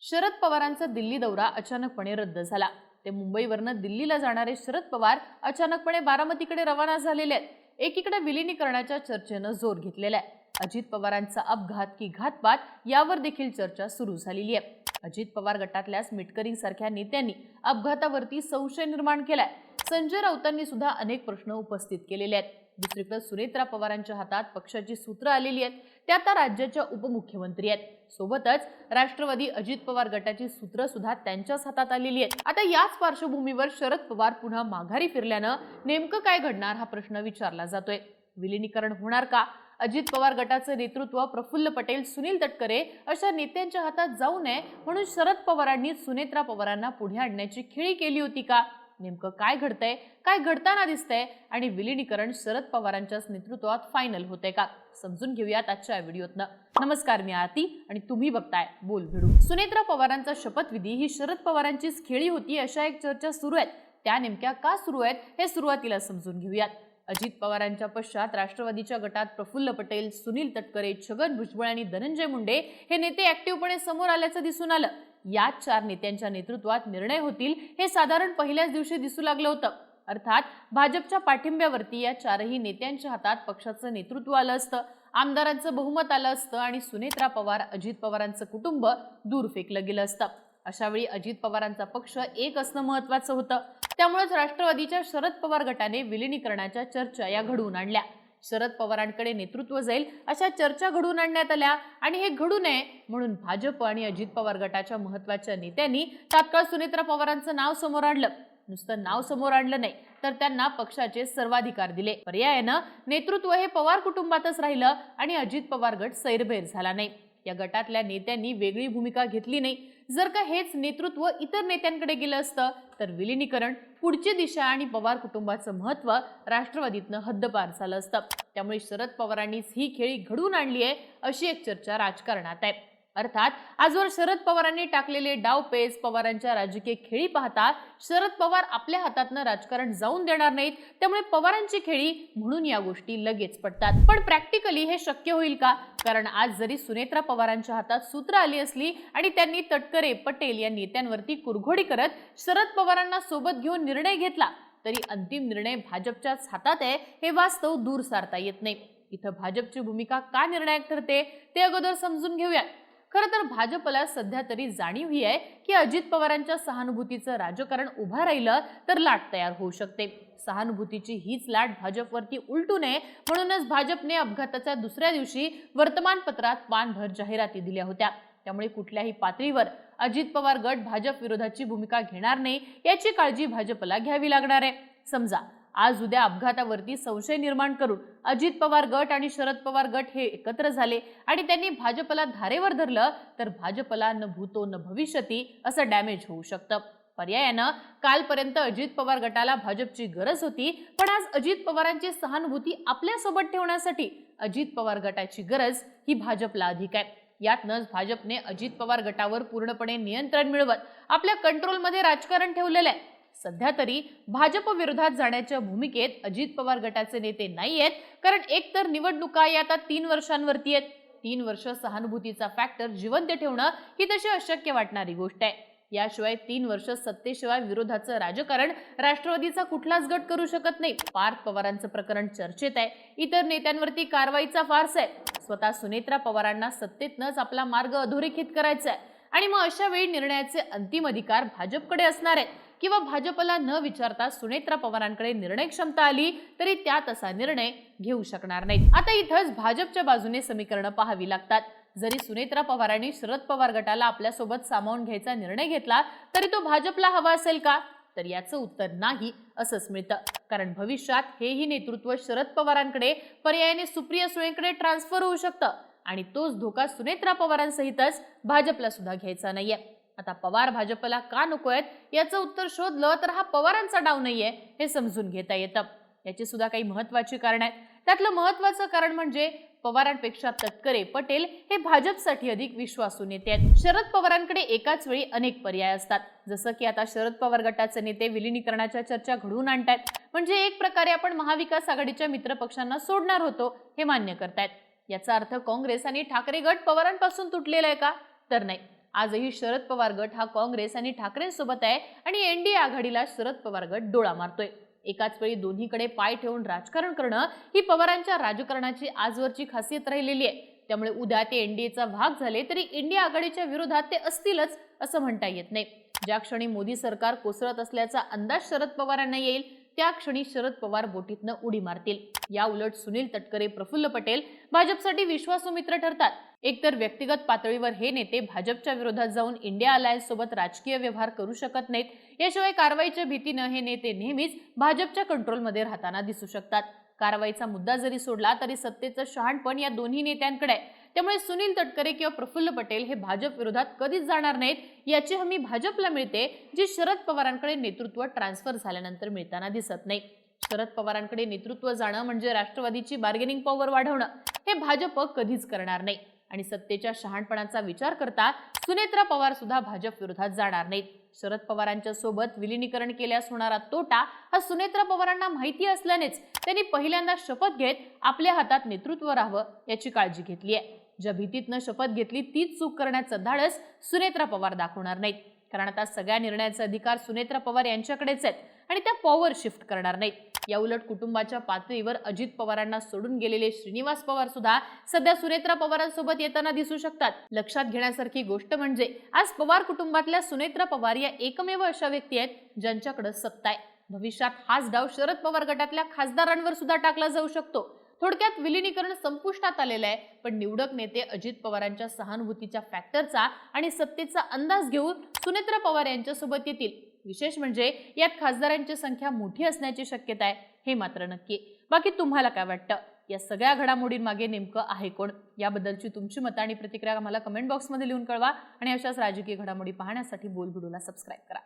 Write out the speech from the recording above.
शरद पवारांचा दिल्ली दौरा अचानकपणे रद्द झाला. ते मुंबईवरनं दिल्लीला जाणारे शरद पवार अचानकपणे बारामतीकडे रवाना झालेले आहेत. एकीकडे विलिनीकरणाच्या चर्चेनं जोर घेतलेला आहे. अजित पवारांचा अपघात की घातपात यावर देखील चर्चा सुरू झालेली आहे. अजित पवार गटातल्याच मिटकरी सारख्या नेत्यांनी अपघातावरती संशय निर्माण केलाय. संजय राऊतांनी सुद्धा अनेक प्रश्न उपस्थित केलेले आहेत. दुसरीकडे सुनेत्रा पवारांच्या हातात पक्षाची सूत्र आलेली आहेत. त्या आता राज्याच्या उपमुख्यमंत्री आहेत. सोबतच राष्ट्रवादी अजित पवार गटाची सूत्र सुद्धा त्यांच्याच हातात आलेली आहेत. आता याच पार्श्वभूमीवर शरद पवार पुन्हा माघारी फिरल्यानं नेमकं काय घडणार हा प्रश्न विचारला जातोय. विलिनीकरण होणार का? अजित पवार गटाचं नेतृत्व प्रफुल्ल पटेल सुनील तटकरे अशा नेत्यांच्या हातात जाऊ नये म्हणून शरद पवारांनी सुनेत्रा पवारांना पुढे आणण्याची खिळी केली होती का? नेमकं काय घडतंय काय घडताना दिसतंय आणि विलिनीकरण शरद पवारांच्याच नेतृत्वात फायनल होते का? समजून घेऊयात आजच्या व्हिडिओतनं. नमस्कार मी आरती आणि तुम्ही बघताय बोल भिडू. सुनेत्रा पवारांचा शपथविधी ही शरद पवारांचीच खेळी होती अशा एक चर्चा सुरू आहेत. त्या नेमक्या का सुरू आहेत हे सुरुवातीला समजून घेऊयात. अजित पवारांच्या पश्चात राष्ट्रवादीच्या गटात प्रफुल्ल पटेल सुनील तटकरे छगन भुजबळ आणि धनंजय मुंडे हे नेते ऍक्टिव्हपणे समोर आल्याचं दिसून आलं. याच चार नेत्यांच्या नेतृत्वात निर्णय होतील हे साधारण पहिल्याच दिवशी दिसू लागलं होतं. अर्थात भाजपच्या पाठिंब्यावरती या चारही नेत्यांच्या हातात पक्षाचं नेतृत्व आलं असतं. आमदारांचं बहुमत आलं असतं आणि सुनेत्रा पवार अजित पवारांचं कुटुंब दूर फेकलं गेलं असतं. अशावेळी अजित पवारांचा पक्ष एक असणं महत्वाचं होतं. त्यामुळेच राष्ट्रवादीच्या शरद पवार गटाने विलिनीकरणाच्या चर्चा या घडवून आणल्या. शरद पवारांकडे नेतृत्व जाईल अशा चर्चा घडवून आणण्यात आल्या. आणि हे घडू नये म्हणून भाजप आणि अजित पवार गटाच्या महत्त्वाच्या नेत्यांनी तात्काळ सुनेत्रा पवारांचं नाव समोर आणलं. नुसतं नाव समोर आणलं नाही तर त्यांना पक्षाचे सर्वाधिकार दिले. पर्यायानं नेतृत्व हे पवार कुटुंबातच राहिलं आणि अजित पवार गट सैरभैर झाला नाही. या गटातल्या नेत्यांनी वेगळी भूमिका घेतली नाही. जर का हेच नेतृत्व इतर नेत्यांकडे गेलं असतं तर विलिनीकरण पुढची दिशा आणि पवार कुटुंबाचं महत्त्व राष्ट्रवादीतनं हद्दपार झालं असतं. त्यामुळे शरद पवारांनीच ही खेळी घडून आणली आहे अशी एक चर्चा राजकारणात आहे. अर्थात आजवर शरद पवारांनी टाकलेले डाव पेज पवारांच्या राजकीय खेळी पाहता शरद पवार आपल्या हातातनं राजकारण जाऊन देणार नाहीत त्यामुळे पवारांची खेळी म्हणून या गोष्टी लगेच पडतात. पण प्रॅक्टिकली हे शक्य होईल का? कारण आज जरी सुनेत्रा पवारांच्या हातात सूत्र आली असली आणि त्यांनी तटकरे पटेल या नेत्यांवरती कुरघोडी करत शरद पवारांना सोबत घेऊन निर्णय घेतला तरी अंतिम निर्णय भाजपच्याच हातात आहे हे वास्तव दूर सारता येत नाही. इथं भाजपची भूमिका का निर्णायक ठरते ते अगोदर समजून घेऊयात. खरं तर भाजपला सध्या तरी जाणीव ही आहे की अजित पवारांच्या सहानुभूतीचं राजकारण उभं राहिलं तर लाट तयार होऊ शकते. सहानुभूतीची हीच लाट भाजपवरती उलटू नये म्हणूनच भाजपने अपघाताच्या दुसऱ्या दिवशी वर्तमानपत्रात पानभर जाहिराती दिल्या होत्या. त्यामुळे कुठल्याही पातळीवर अजित पवार गट भाजप विरोधाची भूमिका घेणार नाही याची काळजी भाजपला घ्यावी लागणार आहे. समजा आज उद्या अपघातावरती संशय निर्माण करून अजित पवार गट आणि शरद पवार गट हे एकत्र झाले आणि त्यांनी भाजपला धारेवर धरलं तर भाजपला न भूतो न भविष्यती असं डॅमेज होऊ शकतं. पर्यायानं कालपर्यंत अजित पवार गटाला भाजपची गरज होती पण आज अजित पवारांची सहानुभूती आपल्यासोबत ठेवण्यासाठी अजित पवार गटाची गरज ही भाजपला अधिक आहे. यातनंच भाजपने अजित पवार गटावर पूर्णपणे नियंत्रण मिळवत आपल्या कंट्रोलमध्ये राजकारण ठेवलेलं आहे. सध्या तरी भाजप विरोधात जाण्याच्या भूमिकेत अजित पवार गटाचे नेते नाही आहेत कारण एकतर निवडणुका या आता तीन वर्षांवरती आहेत. तीन वर्ष सहानुभूतीचा फॅक्टर जिवंत ठेवणं ही तशी अशक्य वाटणारी गोष्ट आहे. याशिवाय तीन वर्ष सत्तेशिवाय विरोधाचं राजकारण राष्ट्रवादीचा कुठलाच गट करू शकत नाही. पार्थ पवारांचं प्रकरण चर्चेत आहे. इतर नेत्यांवरती कारवाईचा फार्स आहे. स्वतः सुनेत्रा पवारांना सत्तेतनच आपला मार्ग अधोरेखित करायचा आहे. आणि मग अशा वेळी निर्णयाचे अंतिम अधिकार भाजपकडे असणार आहेत. किंवा भाजपला न विचारता सुनेत्रा पवारांकडे निर्णय क्षमता आली तरी त्या तसा निर्णय घेऊ शकणार नाहीत. आता इथंच भाजपच्या बाजूने समीकरणं पाहावी लागतात. जरी सुनेत्रा पवारांनी शरद पवार गटाला आपल्यासोबत सामावून घ्यायचा निर्णय घेतला तरी तो भाजपला हवा असेल का? तर याचं उत्तर नाही असंच मिळतं. कारण भविष्यात हेही नेतृत्व शरद पवारांकडे पर्यायाने सुप्रिया सुळेंकडे ट्रान्सफर होऊ शकतं. आणि तोच धोका सुनेत्रा पवारांसहितच भाजपला सुद्धा घ्यायचा नाहीये. आता पवार भाजपला का नको आहेत? याचं उत्तर शोधलं तर हा पवारांचा डाव नाहीये हे समजून घेता येतं. याची सुद्धा काही महत्वाची कारण आहेत. त्यातलं महत्वाचं कारण म्हणजे पवारांपेक्षा तटकरे पटेल हे भाजपसाठी अधिक विश्वासू नेते आहेत. शरद पवारांकडे एकाच वेळी अनेक पर्याय असतात. जसं की आता शरद पवार गटाचे नेते विलिनीकरणाच्या चर्चा घडवून आणतायत. म्हणजे एक प्रकारे आपण महाविकास आघाडीच्या मित्रपक्षांना सोडणार होतो हे मान्य करतायत. याचा अर्थ काँग्रेस आणि ठाकरे गट पवारांपासून तुटलेला आहे का? तर नाही. आजही शरद पवार गट हा काँग्रेस आणि ठाकरेंसोबत आहे आणि एनडीए आघाडीला शरद पवार गट डोळा मारतोय. एकाच वेळी दोन्हीकडे पाय ठेवून राजकारण करणं ही पवारांच्या राजकारणाची आजवरची खासियत राहिलेली आहे. त्यामुळे उद्या ते एनडीएचा भाग झाले तरी इंडिया आघाडीच्या विरोधात ते असतीलच असं म्हणता येत नाही. ज्या क्षणी मोदी सरकार कोसळत असल्याचा अंदाज शरद पवारांना येईल त्या क्षणी शरद पवार बोटीतनं उडी मारतील. या उलट सुनील तटकरे प्रफुल्ल पटेल भाजपसाठी विश्वासू मित्र ठरतात. एकतर व्यक्तिगत पातळीवर हे नेते भाजपच्या विरोधात जाऊन इंडिया अलायन्स सोबत राजकीय व्यवहार करू शकत नाहीत. याशिवाय कारवाईच्या भीतीनं हे नेते नेहमीच भाजपच्या कंट्रोलमध्ये राहताना दिसू शकतात. कारवाईचा मुद्दा जरी सोडला तरी सत्तेचं शहाणपण या दोन्ही नेत्यांकडे आहे. त्यामुळे सुनील तटकरे किंवा प्रफुल्ल पटेल हे भाजप विरोधात कधीच जाणार नाहीत याची हमी भाजपला मिळते जी शरद पवारांकडे नेतृत्व ट्रान्सफर झाल्यानंतर मिळताना दिसत नाही. शरद पवारांकडे नेतृत्व जाणं म्हणजे राष्ट्रवादीची बार्गेनिंग पॉवर वाढवणं हे भाजप कधीच करणार नाही. आणि सत्तेच्या शहाणपणाचा विचार करता सुनेत्रा पवार सुद्धा भाजप विरोधात जाणार नाहीत. शरद पवारांच्या सोबत विलिनीकरण केल्यास होणारा तोटा हा सुनेत्रा पवारांना माहिती असल्यानेच त्यांनी पहिल्यांदा शपथ घेत आपल्या हातात नेतृत्व राहावं याची काळजी घेतली आहे. ज्या भीतीतनं शपथ घेतली तीच चूक करण्याचं धाडस सुनेत्रा पवार दाखवणार नाहीत. कारण आता सगळ्या निर्णयाचा अधिकार सुनेत्रा पवार यांच्याकडेच आहेत आणि त्या पॉवर शिफ्ट करणार नाहीत. या उलट कुटुंबाच्या पातळीवर अजित पवारांना सोडून गेलेले श्रीनिवास पवार सुद्धा सध्या सुनेत्रा पवारांसोबत येताना दिसू शकतात. लक्षात घेण्यासारखी गोष्ट म्हणजे आज पवार कुटुंबातल्या सुनेत्रा पवार या एकमेव अशा व्यक्ती आहेत ज्यांच्याकडे सत्ता आहे. भविष्यात हाच डाव शरद पवार गटातल्या खासदारांवर सुद्धा टाकला जाऊ शकतो. थोडक्यात विलिनीकरण संपुष्टात आलेलं आहे पण निवडक नेते अजित पवारांच्या सहानुभूतीच्या फॅक्टरचा आणि सत्तेचा अंदाज घेऊन सुनेत्रा पवार यांच्यासोबत येतील. विशेष म्हणजे यात खासदारांची संख्या मोठी असण्याची शक्यता आहे हे मात्र नक्की बाकी तुम्हाला काय वाटतं? या सगळ्या घडामोडींमागे नेमकं आहे कोण? याबद्दलची तुमची मतं आणि प्रतिक्रिया आम्हाला कमेंट बॉक्समध्ये लिहून कळवा आणि अशाच राजकीय घडामोडी पाहण्यासाठी बोलबुडूला सबस्क्राईब करा.